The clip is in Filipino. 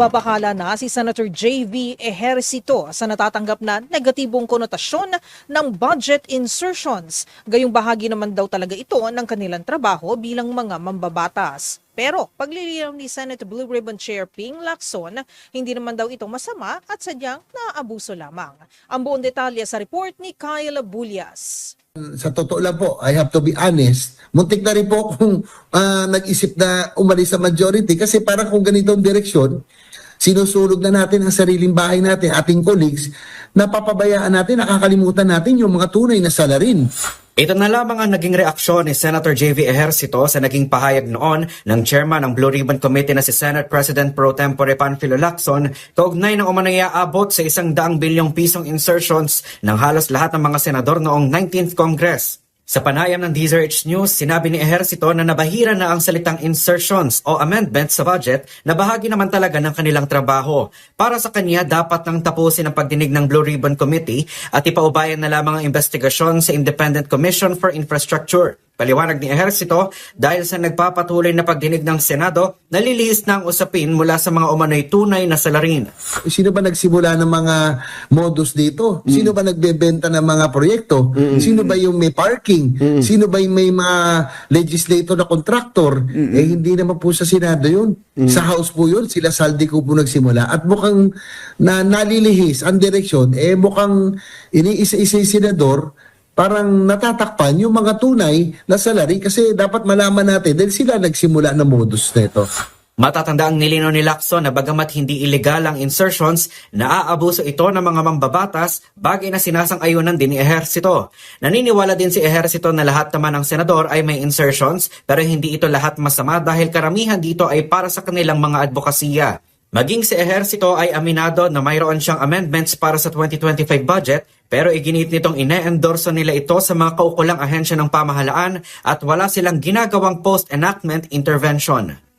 Babakala na si Senator J.V. Ejercito sa natatanggap na negatibong konotasyon ng budget insertions. Gayong bahagi naman daw talaga ito ng kanilang trabaho bilang mga mambabatas. Pero paglilinaw ni Senate Blue Ribbon Chair Ping Lacson, hindi naman daw ito masama at sadyang naabuso lamang. Ang buong detalye sa report ni Kyle Bulyas. Sa totoo lang po, I have to be honest, muntik na rin po kung ah, nag-isip na umalis sa majority kasi parang kung ganito ang direksyon, sinusulog na natin ang sariling bahay natin, ating colleagues, napapabayaan natin, nakakalimutan natin yung mga tunay na salarin. Ito na lamang ang naging reaksyon ni Senator J.V. Ejercito sa naging pahayag noon ng chairman ng Blue Ribbon Committee na si Senate President Pro Tempore Panfilo Lacson kaugnay ng umanaya abot sa isang daang bilyong pisong insertions ng halos lahat ng mga senador noong 19th Congress. Sa panayam ng DZRH News, sinabi ni Ejercito na nabahira na ang salitang insertions o amendments sa budget na bahagi naman talaga ng kanilang trabaho. Para sa kanya, dapat nang tapusin ang pagdinig ng Blue Ribbon Committee at ipaubayan na lamang ang investigasyon sa Independent Commission for Infrastructure. Paliwanag ni Ejercito, dahil sa nagpapatuloy na pagdinig ng Senado, nalilihis na ang usapin mula sa mga umano'y tunay na salarin. Sino ba nagsimula ng mga modus dito? Sino ba nagbebenta ng mga proyekto? Sino ba yung may parking? Sino ba yung may mga legislator na contractor? Eh hindi naman po sa Senado yun. Sa House po yun, sila Saldi ko po nagsimula. At mukhang na nalilihis ang direksyon, eh mukhang iniisa-isa yung senador, parang natatakpan yung mga tunay na salary kasi dapat malaman natin dahil sila nagsimula ng modus nito. Matatanda ang nilino ni Lacson na bagamat hindi illegal ang insertions, naaabuso ito ng mga mambabatas bagay na sinasang-ayunan din ni Ejercito. Naniniwala din si Ejercito na lahat naman ng senador ay may insertions pero hindi ito lahat masama dahil karamihan dito ay para sa kanilang mga advokasya. Maging si Ejercito ay aminado na mayroon siyang amendments para sa 2025 budget pero iginit nitong ine-endorso nila ito sa mga kaukulang ahensya ng pamahalaan at wala silang ginagawang post-enactment intervention.